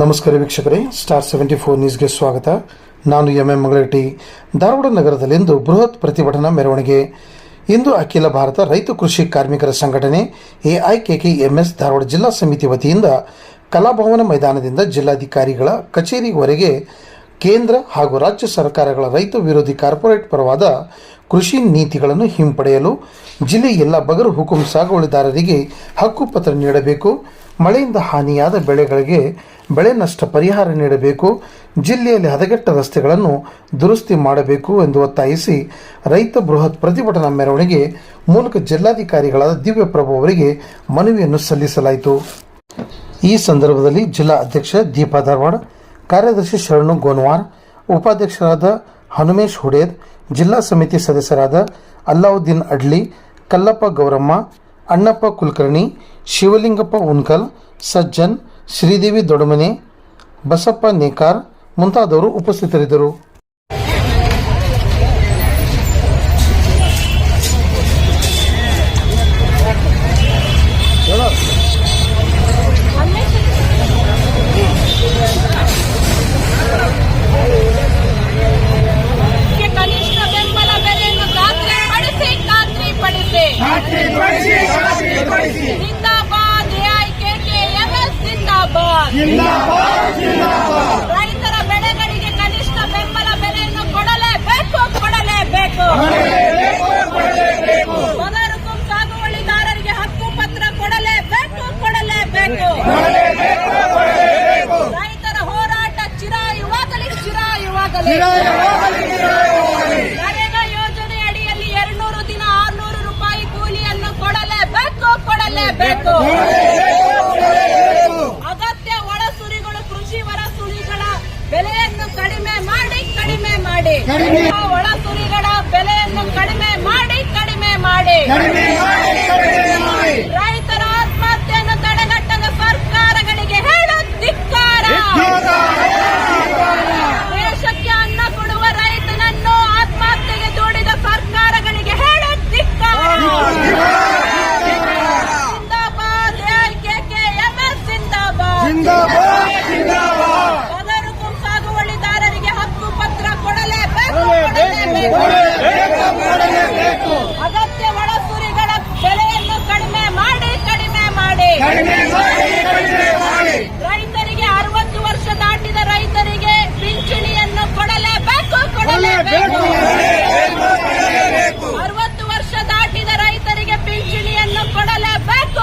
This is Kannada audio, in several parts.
ನಮಸ್ಕಾರ ವೀಕ್ಷಕರೇ ಸ್ಟಾರ್ ಸೆವೆಂಟಿ ಫೋರ್ ನ್ಯೂಸ್ಗೆ ಸ್ವಾಗತ. ನಾನು ಎಂ ಎಂ ಮಂಗಳಗಟ್ಟಿ ಧಾರವಾಡ ನಗರದಲ್ಲಿಂದು ಬೃಹತ್ ಪ್ರತಿಭಟನಾ ಮೆರವಣಿಗೆ. ಇಂದು ಅಖಿಲ ಭಾರತ ರೈತ ಕೃಷಿ ಕಾರ್ಮಿಕರ ಸಂಘಟನೆ, ಎಐಕೆಕೆಎಂಎಸ್ ಧಾರವಾಡ ಜಿಲ್ಲಾ ಸಮಿತಿ ವತಿಯಿಂದ ಕಲಾಭವನ ಮೈದಾನದಿಂದ ಜಿಲ್ಲಾಧಿಕಾರಿಗಳ ಕಚೇರಿವರೆಗೆ ಕೇಂದ್ರ ಹಾಗೂ ರಾಜ್ಯ ಸರ್ಕಾರಗಳ ರೈತ ವಿರೋಧಿ ಕಾರ್ಪೊರೇಟ್ ಪರವಾದ ಕೃಷಿ ನೀತಿಗಳನ್ನು ಹಿಂಪಡೆಯಲು ಜಿಲ್ಲೆಯ ಎಲ್ಲ ಬಗರು ಹುಕುಂ ಸಾಗುವಳಿದಾರರಿಗೆ ಹಕ್ಕುಪತ್ರ ನೀಡಬೇಕು. ಮಳೆಯಿಂದ ಹಾನಿಯಾದ ಬೆಳೆಗಳಿಗೆ ಬೆಳೆ ನಷ್ಟ ಪರಿಹಾರ ನೀಡಬೇಕು, ಜಿಲ್ಲೆಯಲ್ಲಿ ಹದಗೆಟ್ಟ ರಸ್ತೆಗಳನ್ನು ದುರಸ್ತಿ ಮಾಡಬೇಕು ಎಂದು ಒತ್ತಾಯಿಸಿ ರೈತ ಬೃಹತ್ ಪ್ರತಿಭಟನಾ ಮೆರವಣಿಗೆ ಮೂಲಕ ಜಿಲ್ಲಾಧಿಕಾರಿಗಳಾದ ದಿವ್ಯಪ್ರಭು ಅವರಿಗೆ ಮನವಿಯನ್ನು ಸಲ್ಲಿಸಲಾಯಿತು. ಈ ಸಂದರ್ಭದಲ್ಲಿ ಜಿಲ್ಲಾ ಅಧ್ಯಕ್ಷ ದೀಪಾ ಧಾರವಾಡ, ಕಾರ್ಯದರ್ಶಿ ಶರಣು ಗೋನ್ವಾರ್, ಉಪಾಧ್ಯಕ್ಷರಾದ ಹನುಮೇಶ್ ಹುಡೇದ್, ಜಿಲ್ಲಾ ಸಮಿತಿ ಸದಸ್ಯರಾದ ಅಲ್ಲಾವುದ್ದೀನ್ ಅಡ್ಲಿ, ಕಲ್ಲಪ್ಪ ಗೌರಮ್ಮ ಅಣ್ಣಪ್ಪ ಕುಲಕರ್ಣಿ ಶಿವಲಿಂಗಪ್ಪ ಉನ್ಕಲ್ ಸಜ್ಜನ್ ಶ್ರೀದೇವಿ ದೊಡಮನೆ ಬಸಪ್ಪ ನೇಕಾರ್ ಮುಂತಾದವರು ಉಪಸ್ಥಿತರಿದ್ದರು. ನರೇಗಾ ಯೋಜನೆ ಅಡಿಯಲ್ಲಿ ಎರಡ್ನೂರು ದಿನ ಆರ್ನೂರು ರೂಪಾಯಿ ಕೂಲಿಯನ್ನು ಕೊಡಲೇಬೇಕು ಕೊಡಲೇಬೇಕು. ಅಗತ್ಯ ಒಳಸುರಿಗಳು ಕೃಷಿ ಸುರಿಗಳ ಬೆಲೆಯನ್ನು ಕಡಿಮೆ ಮಾಡಿ ಕಡಿಮೆ ಮಾಡಿ. ಒಳಸುರಿಗಳ ಬೆಲೆಯನ್ನು ಕಡಿಮೆ ಮಾಡಿ. ಕಡಿಮೆ ಮಾಡಿ ರೈತರ ಆತ್ಮಹತ್ಯೆಯನ್ನು ತಡೆಗಟ್ಟದ ಸರ್ಕಾರಗಳಿಗೆ ಹೇಳು ಧಿಕ್ಕಾರ ದೇಶಕ್ಕೆ ಅನ್ನ ಕೊಡುವ ರೈತನನ್ನು ಆತ್ಮಹತ್ಯೆಗೆ ದೂಡಿದ ಸರ್ಕಾರಗಳಿಗೆ ಹೇಳು ಧಿಕ್ಕಾರ ಜಿಂದಾಬಾದ್ ಎಐಕೆಕೆಎಂಎಸ್ ಜಿಂದಾಬಾದ್ ಪದರುಕು ಸಾಗುವಳಿದಾರರಿಗೆ ಹಕ್ಕು ಪತ್ರ ಕೊಡಲೇಬೇಕು ಕೊಡಲೇಬೇಕು ಅಗತ್ಯ ಒಳಸುರಿಗಳ ಬೆಲೆಯನ್ನು ಕಡಿಮೆ ಮಾಡಿ ಕಡಿಮೆ ಮಾಡಿ ರೈತರಿಗೆ ಅರವತ್ತು ವರ್ಷ ದಾಟಿದ ರೈತರಿಗೆ ಪಿಂಚಣಿಯನ್ನು ಕೊಡಲೇಬೇಕು ಕೊಡಲೇಬೇಕು ಅರವತ್ತು ವರ್ಷ ದಾಟಿದ ರೈತರಿಗೆ ಪಿಂಚಣಿಯನ್ನು ಕೊಡಲೇಬೇಕು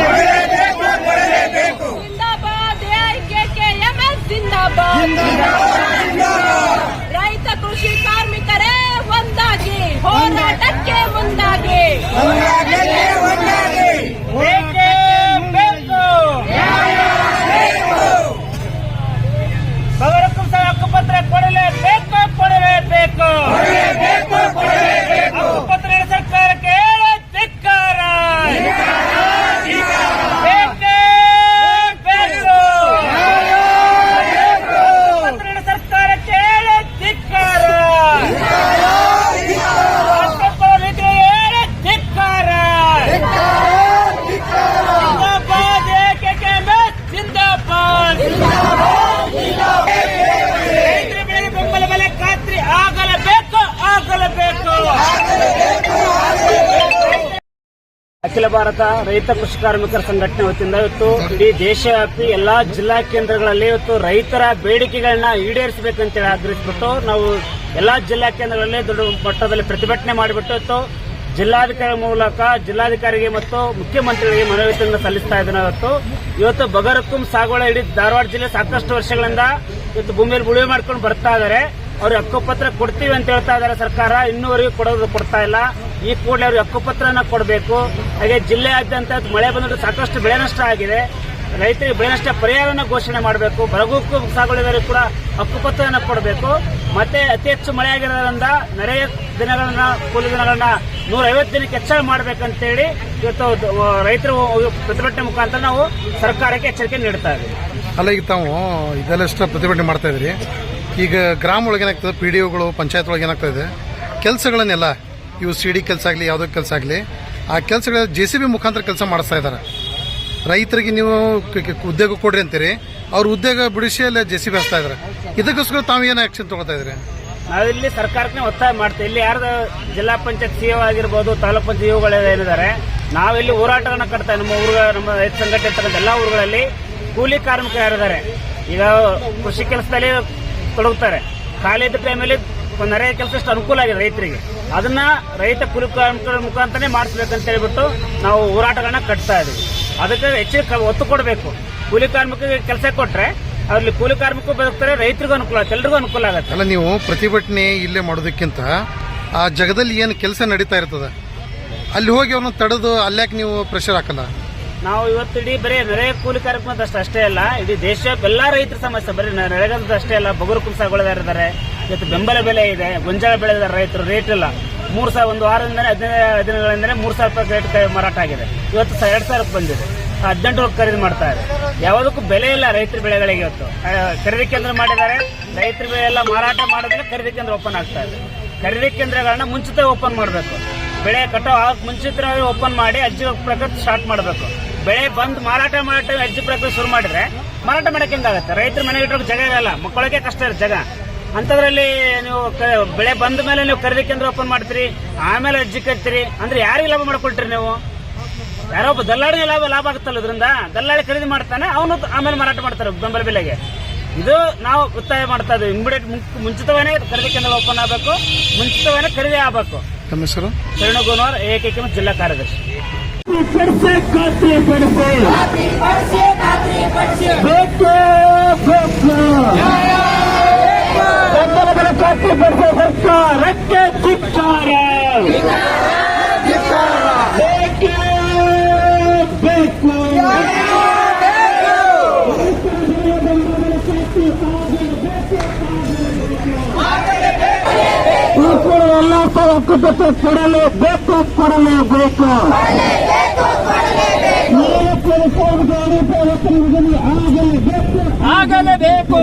ಕೊಡಲೇಬೇಕು ಜಿಂದಾಬಾದ್ ಎಐಕೆಕೆಎಂಎಸ್ ಜಿಂದಾಬಾದ್ ರೈತ ಕೃಷಿ ಕಾರ್ಮಿಕರೇ ಒಂದಾಗಿ ಹೋರಾಟಕ್ಕೆ ಮುಂದಾಗಿ ಬೇಕೇ ಬೇಕು ಪವರಕ್ಕೂ ಸಹ ಹಕ್ಕುಪತ್ರ ಕೊಡಲೇಬೇಕು ಕೊಡಲೇಬೇಕು ಹಕ್ಕುಪತ್ರ ಸರ್ಕಾರಕ್ಕೆ ಹೇಳಿ ಧಿಕ್ಕಾರ ಬೇಕೇ ಬೇಕು ಹಕ್ಕುಪತ್ರ ಸರ್ಕಾರಕ್ಕೆ ಹೇಳಿ ಧಿಕ್ಕಾರ ಹಕ್ಕುಪತ್ರ ನೀತಿಗೆ ಹೇಳಿ ಧಿಕ್ಕಾರ ಜಿಂದಾಬಾದ್ ಎಕೆಕೆಎಂಎಸ್ ಜಿಂದಾಬಾದ್ ರೈತರ ಬೆಳೆಗೆ ಬೆಂಬಲ ಬೆಲೆ ಖಾತ್ರಿ ಆಗಲೇಬೇಕು ಆಗಲೇಬೇಕು ಅಖಿಲ ಭಾರತ ರೈತ ಕೃಷಿ ಕಾರ್ಮಿಕರ ಸಂಘಟನೆ ವತಿಯಿಂದ ಇವತ್ತು ಇಡೀ ದೇಶವ್ಯಾಪಿ ಎಲ್ಲಾ ಜಿಲ್ಲಾ ಕೇಂದ್ರಗಳಲ್ಲಿ ಇವತ್ತು ರೈತರ ಬೇಡಿಕೆಗಳನ್ನ ಈಡೇರಿಸಬೇಕಂತೇಳಿ ಆಗ್ರಹಿಸಿಬಿಟ್ಟು ನಾವು ಎಲ್ಲಾ ಜಿಲ್ಲಾ ಕೇಂದ್ರಗಳಲ್ಲಿ ದೊಡ್ಡ ಮಟ್ಟದಲ್ಲಿ ಪ್ರತಿಭಟನೆ ಮಾಡಿಬಿಟ್ಟು ಇವತ್ತು ಜಿಲ್ಲಾಧಿಕಾರಿ ಮೂಲಕ ಜಿಲ್ಲಾಧಿಕಾರಿಗೆ ಮತ್ತು ಮುಖ್ಯಮಂತ್ರಿಗಳಿಗೆ ಮನವಿಯನ್ನು ಸಲ್ಲಿಸ್ತಾ ಇದ್ದೇನೆ ಇವತ್ತು. ಇವತ್ತು ಬಗರಕ್ಕುಂ ಸಾಗೋಳ ಇಡೀ ಧಾರವಾಡ ಜಿಲ್ಲೆ ಸಾಕಷ್ಟು ವರ್ಷಗಳಿಂದ ಇವತ್ತು ಭೂಮಿಯಲ್ಲಿ ಉಳುಮೆ ಮಾಡ್ಕೊಂಡು ಬರ್ತಾ ಇದ್ದಾರೆ ಅವ್ರಿಗೆ ಹಕ್ಕುಪತ್ರ ಕೊಡ್ತೀವಿ ಅಂತ ಹೇಳ್ತಾ ಇದ್ದಾರೆ ಸರ್ಕಾರ. ಇನ್ನೂವರೆಗೂ ಕೊಡೋದು ಕೊಡ್ತಾ ಇಲ್ಲ. ಈ ಕೂಡಲೇ ಅವ್ರಿಗೆ ಹಕ್ಕುಪತ್ರನ ಕೊಡಬೇಕು. ಹಾಗೆ ಜಿಲ್ಲೆಯಾದ್ಯಂತ ಮಳೆ ಬಂದ್ರೆ ಸಾಕಷ್ಟು ಬೆಳೆ ನಷ್ಟ ಆಗಿದೆ. ರೈತರಿಗೆ ಬೆಳೆ ನಷ್ಟ ಪರಿಹಾರನ ಘೋಷಣೆ ಮಾಡಬೇಕು. ಬರಗೂಕು ಸಾಗುವಳಿದಾರರಿಗೆ ಕೂಡ ಹಕ್ಕುಪತ್ರನ ಕೊಡಬೇಕು. ಮತ್ತೆ ಅತಿ ಹೆಚ್ಚು ಮಳೆ ಆಗಿರೋದ್ರಿಂದ ನೆರೆಯ ದಿನಗಳನ್ನ, ಕೂಲಿ ದಿನಗಳನ್ನ ನೂರೈವತ್ತು ದಿನಕ್ಕೆ ಹೆಚ್ಚಳ ಮಾಡಬೇಕಂತೇಳಿ ಇವತ್ತು ರೈತರು ಪ್ರತಿಭಟನೆ ಮುಖಾಂತರ ನಾವು ಸರ್ಕಾರಕ್ಕೆ ಎಚ್ಚರಿಕೆ ನೀಡ್ತಾ ಇದ್ದೀವಿ. ಅಲ್ಲ, ಈಗ ತಾವು ಇದೆಲ್ಲಷ್ಟು ಪ್ರತಿಭಟನೆ ಮಾಡ್ತಾ ಇದ್ರಿ ಈಗ ಗ್ರಾಮ ಒಳಗೆ ಏನಾಗ್ತದೆ ಪಿ ಡಿ ಒಗಳು ಪಂಚಾಯತ್ ಒಳಗೆ ಇದೆ? ಕೆಲಸಗಳನ್ನೆಲ್ಲ ಇವು ಸಿ ಡಿ ಕೆಲಸ ಆಗಲಿ, ಯಾವುದೋ ಕೆಲಸ ಆಗಲಿ, ಆ ಕೆಲಸಗಳ ಜೆ ಸಿ ಬಿ ಮುಖಾಂತರ ಕೆಲಸ ಮಾಡಿಸ್ತಾ ಇದ್ದಾರೆ ರೈತರಿಗೆ ನೀವು ಉದ್ಯೋಗ ಕೊಡ್ರಿ ಅಂತೀರಿ, ಅವ್ರ ಉದ್ಯೋಗ ಬಿಡಿಸಿ ಅಲ್ಲಿ ಜೆ ಸಿ ಬಿ ಹಾಕ್ತಾ ಇದ್ದಾರೆ ಇದಕ್ಕೋಸ್ಕರ ತಾವು ಏನು ಆಕ್ಷನ್ ತಗೋತಾ ಇದ್ರಿ ನಾವಿಲ್ಲಿ ಸರ್ಕಾರಕ್ಕೆ ಒತ್ತಾಯ ಮಾಡ್ತೀವಿ. ಇಲ್ಲಿ ಯಾರ್ದು ಜಿಲ್ಲಾ ಪಂಚಾಯತ್ ಸಿಒ ಆಗಿರ್ಬೋದು, ತಾಲೂಕ್ ಪಂಚಾಯತ್ ಏನಿದ್ದಾರೆ ನಾವಿಲ್ಲಿ ಹೋರಾಟವನ್ನು ಕಟ್ತಾ ನಮ್ಮ ಊರು ನಮ್ಮ ರೈತ ಸಂಘಟನೆ ಇರ್ತಕ್ಕಂಥ ಎಲ್ಲ ಊರುಗಳಲ್ಲಿ ಕೂಲಿ ಕಾರ್ಮಿಕರು ಯಾರಿದ್ದಾರೆ, ಈಗ ಕೃಷಿ ಕೆಲಸದಲ್ಲಿ ತೊಡಗುತ್ತಾರೆ ಖಾಲಿ ಟೈಮಲ್ಲಿ ನೆರೆಯ ಕೆಲಸ ಅಷ್ಟು ಅನುಕೂಲ ಆಗಿದೆ ರೈತರಿಗೆ. ಅದನ್ನ ರೈತ ಕೂಲಿ ಕಾರ್ಮಿಕರ ಮುಖಾಂತರನೇ ಮಾಡಿಸ್ಬೇಕಂತ ಹೇಳ್ಬಿಟ್ಟು ನಾವು ಹೋರಾಟಗಳನ್ನ ಕಟ್ತಾ ಇದೀವಿ. ಅದಕ್ಕೆ ಹೆಚ್ಚಿನ ಒತ್ತು ಕೊಡಬೇಕು. ಕೂಲಿ ಕಾರ್ಮಿಕರಿಗೆ ಕೆಲಸ ಕೊಟ್ರೆ ಅಲ್ಲಿ ಕೂಲಿ ಕಾರ್ಮಿಕರು ಬದುಕ್ತಾರೆ ರೈತರಿಗೂ ಅನುಕೂಲ ಆಗುತ್ತೆ ಎಲ್ರಿಗೂ ಅನುಕೂಲ ಆಗುತ್ತೆ. ಅಲ್ಲ ನೀವು ಪ್ರತಿಭಟನೆ ಇಲ್ಲೇ ಮಾಡೋದಕ್ಕಿಂತ ಆ ಜಗದಲ್ಲಿ ಏನು ಕೆಲಸ ನಡೀತಾ ಇರ್ತದೆ? ಅಲ್ಲಿ ಹೋಗಿ ಅವನು ತಡೆದು ಅಲ್ಲಾಕೆ ನೀವು ಪ್ರೆಷರ್ ಹಾಕಲ್ಲ? ನಾವು ಇವತ್ತು ಇಡೀ ಬರೀ ನೆರೆ ಕೂಲಿ ಕಾರ್ಯಕ್ರಮದ ಅಷ್ಟು ಅಲ್ಲ ಇಡೀ ದೇಶ ಎಲ್ಲಾ ರೈತರ ಸಮಸ್ಯೆ ಬರೀ ನೆರೆಗದಷ್ಟೇ ಅಷ್ಟೇ ಅಲ್ಲ ಬಗುರು ಕುಂಸಾಗೊಳ್ಳದಾರ ಇದ್ದಾರೆ ಇವತ್ತು ಬೆಂಬಲ ಬೆಲೆ ಇದೆ, ಗೊಂಜಾಳ ಬೆಳೆದ ರೈತರು ರೇಟ್ ಇಲ್ಲ. ಮೂರ್ ಸಾವಿರ, ಒಂದು ವಾರದಿಂದನೇ, ಹದಿನೈದು ಹದಿನೈದರಿಂದನೇ ಮೂರು ಸಾವಿರ ರೂಪಾಯಿ ರೇಟ್ ಮಾರಾಟ ಆಗಿದೆ. ಇವತ್ತು ಎರಡು ಸಾವಿರಕ್ಕೆ ಬಂದಿದೆ. ಹದಿನೆಂಟು ರೂಪಾಯಿ ಖರೀದಿ ಮಾಡ್ತಾ ಇದೆ ಯಾವುದಕ್ಕೂ ಬೆಲೆ ಇಲ್ಲ ರೈತರ ಬೆಳೆಗಳಿಗೆ ಇವತ್ತು. ಖರೀದಿ ಕೇಂದ್ರ ಮಾಡಿದ್ದಾರೆ. ರೈತರ ಬೆಳೆ ಎಲ್ಲ ಮಾರಾಟ ಮಾಡಿದ್ರೆ ಖರೀದಿ ಕೇಂದ್ರ ಓಪನ್ ಆಗ್ತಾ ಇದೆ. ಖರೀದಿ ಕೇಂದ್ರಗಳನ್ನ ಮುಂಚಿತ ಓಪನ್ ಮಾಡಬೇಕು. ಬೆಳೆ ಕಟ್ಟೋ ಆಗ ಮುಂಚಿತವಾಗಿ ಓಪನ್ ಮಾಡಿ ಅಜ್ಜಿ ಪ್ರಕೃತಿ ಸ್ಟಾರ್ಟ್ ಮಾಡಬೇಕು. ಬೆಳೆ ಬಂದು ಮಾರಾಟ ಮಾಡೋ ಅಜ್ಜಿ ಪ್ರಕೃತಿ ಶುರು ಮಾಡಿದ್ರೆ ಮಾರಾಟ ಮಾಡಕ್ಕೆ ಹೆಂಗಾಗುತ್ತೆ? ರೈತರ ಮನೆ ಇಟ್ಟರೆ ಜಾಗ ಇರಲ್ಲ. ಮಕ್ಕಳಿಗೆ ಕಷ್ಟ ಇರುತ್ತೆ ಜಾಗ. ಅಂತದ್ರಲ್ಲಿ ನೀವು ಕ- ಬೆಳೆ ಬಂದ ಮೇಲೆ ನೀವು ಖರೀದಿ ಕೇಂದ್ರ ಓಪನ್ ಮಾಡ್ತೀರಿ ಆಮೇಲೆ ಅರ್ಜಿ ಕಟ್ತೀರಿ ಅಂದ್ರೆ ಯಾರಿಗೆ ಲಾಭ ಮಾಡ್ಕೊಳ್ತೀರಿ ನೀವು? ಯಾರೋ ಒಬ್ಬ ದಲ್ಲಾಳಿಗೆ ಲಾಭ ಲಾಭ ಆಗುತ್ತಲ್ಲ ಇದರಿಂದ ದಲ್ಲಾಳಿ ಖರೀದಿ ಮಾಡ್ತಾನೆ ಅವನು ಆಮೇಲೆ ಮಾರಾಟ ಮಾಡ್ತಾರೆ ಬೆಂಬಲ ಬೆಲೆಗೆ. ಇದು ನಾವು ಒತ್ತಾಯ ಮಾಡ್ತಾ ಇದ್ದೀವಿ. ಇಮಿಡಿಯೇಟ್ ಮುಂಚಿತವೇ ಖರೀದಿ ಕೇಂದ್ರ ಓಪನ್ ಆಗಬೇಕು ಮುಂಚಿತವೇ ಖರೀದಿ ಆಗಬೇಕು. ತಮ್ಮ ಹೆಸರು? ಶರಣಗುನವರ್ ಏಕೈಕ ಜಿಲ್ಲಾ ಕಾರ್ಯದರ್ಶಿ. ಸರ್ಕಾರಕ್ಕೆ ಧಿಕ್ಕಾರ. ಬೇಕೇ. ಬೇಕು ಎಲ್ಲ ಹಕ್ಕುಪತ್ರ ಕೊಡಲೇಬೇಕು ಕೊಡಲೇಬೇಕು ಆಗಲೇಬೇಕು ಆಗಲೇಬೇಕು